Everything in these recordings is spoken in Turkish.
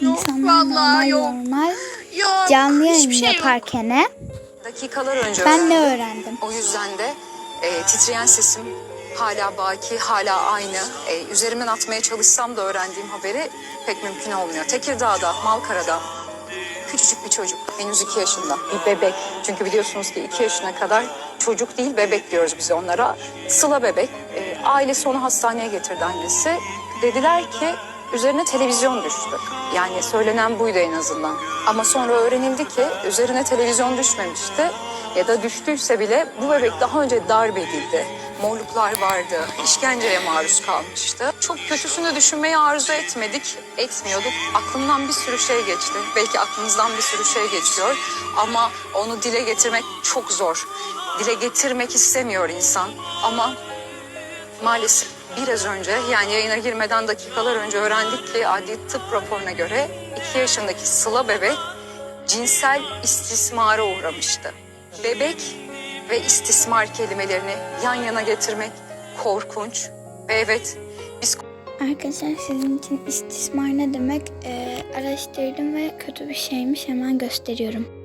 İnsanlar vallahi normal yok. normal Yok. canlı yayın şey yok. yaparken Dakikalar önce ben ne öğrendim. öğrendim? O yüzden de e, titreyen sesim hala baki, hala aynı. E, üzerimden atmaya çalışsam da öğrendiğim haberi pek mümkün olmuyor. Tekirdağ'da, Malkara'da küçücük bir çocuk, henüz iki yaşında, bir bebek. Çünkü biliyorsunuz ki iki yaşına kadar çocuk değil, bebek diyoruz biz onlara. Sıla bebek. E, ailesi onu hastaneye getirdi annesi. Dediler ki üzerine televizyon düştü. Yani söylenen buydu en azından. Ama sonra öğrenildi ki üzerine televizyon düşmemişti. Ya da düştüyse bile bu bebek daha önce darp edildi. Morluklar vardı, işkenceye maruz kalmıştı. Çok kötüsünü düşünmeyi arzu etmedik, etmiyorduk. Aklımdan bir sürü şey geçti. Belki aklınızdan bir sürü şey geçiyor. Ama onu dile getirmek çok zor. Dile getirmek istemiyor insan. Ama Maalesef biraz önce yani yayına girmeden dakikalar önce öğrendik ki adli tıp raporuna göre 2 yaşındaki Sıla bebek cinsel istismara uğramıştı. Bebek ve istismar kelimelerini yan yana getirmek korkunç ve evet biz Arkadaşlar sizin için istismar ne demek Ee, araştırdım ve kötü bir şeymiş hemen gösteriyorum.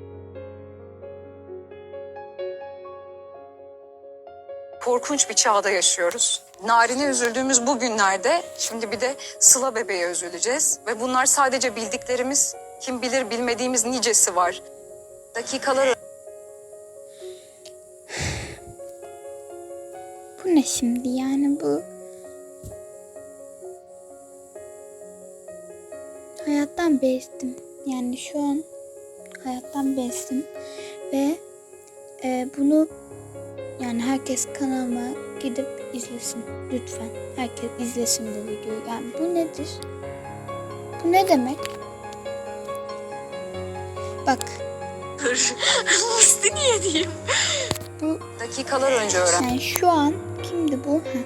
korkunç bir çağda yaşıyoruz. Narine üzüldüğümüz bu günlerde şimdi bir de Sıla bebeğe üzüleceğiz. Ve bunlar sadece bildiklerimiz, kim bilir bilmediğimiz nicesi var. Dakikalar Bu ne şimdi yani bu? Hayattan bezdim. Yani şu an hayattan bezdim. Ve e, bunu yani herkes kanalıma gidip izlesin. Lütfen. Herkes izlesin bu videoyu. Yani bu nedir? Bu ne demek? Bak Musti niye diyeyim? bu dakikalar önce öğrendim. Yani şu an kimdi bu? Ha.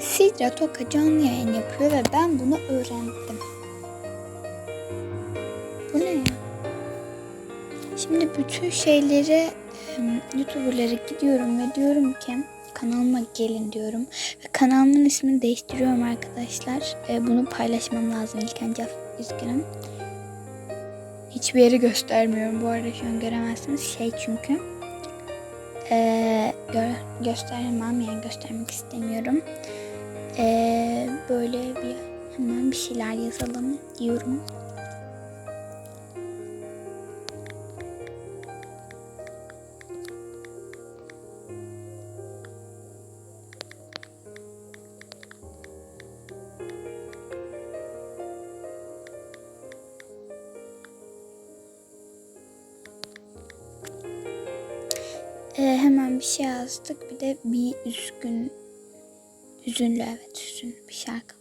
Sidra Toka canlı yayın yapıyor ve ben bunu öğrendim. Bu ne ya? Şimdi bütün şeyleri YouTuber'lara gidiyorum ve diyorum ki kanalıma gelin diyorum. Ve kanalımın ismini değiştiriyorum arkadaşlar. E, bunu paylaşmam lazım ilk önce. Üzgünüm. Hiçbir yeri göstermiyorum bu arada şu an göremezsiniz. Şey çünkü. Ee, gö- göstermem yani göstermek istemiyorum. Ee, böyle bir hemen bir şeyler yazalım diyorum. Ee, hemen bir şey yazdık. Bir de bir üzgün, hüzünlü evet hüzün bir şarkı.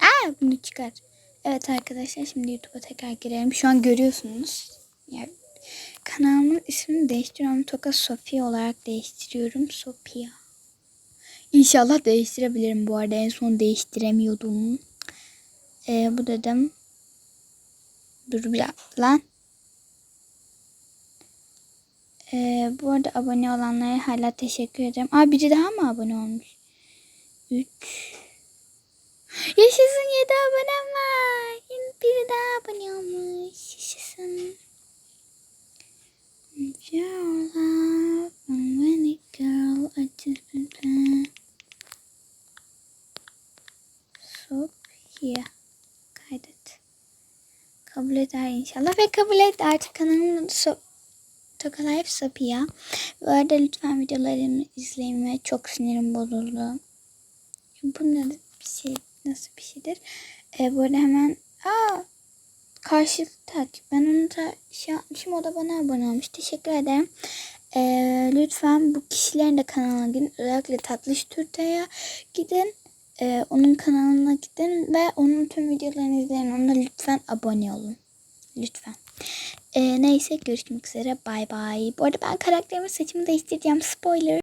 Aa bunu çıkar. Evet arkadaşlar şimdi YouTube'a tekrar girelim. Şu an görüyorsunuz. Yani kanalımın ismini değiştiriyorum. Toka Sofia olarak değiştiriyorum. Sofia. İnşallah değiştirebilirim bu arada. En son değiştiremiyordum. Ee, bu dedim. Dur bir lan. Ee, bu arada abone olanlara hala teşekkür ederim. Aa biri daha mı abone olmuş? 3 Yaşasın 7 abonem var. İnşallah ve kabul et artık kanalımın so Toka Life Sophia. Bu arada lütfen videolarımı izleyin ve çok sinirim bozuldu. Bu ne bir şey nasıl bir şeydir? Ee, bu arada hemen aa karşılıklı takip. Ben onu da şey yapmışım. O da bana abone olmuş. Teşekkür ederim. Ee, lütfen bu kişilerin de kanalına gidin. Özellikle Tatlış Türk'e gidin. Ee, onun kanalına gidin ve onun tüm videolarını izleyin. Ona lütfen abone olun. Lütfen. Ee, neyse görüşmek üzere. Bay bay. Bu arada ben karakterimin saçımı değiştireceğim. Spoiler.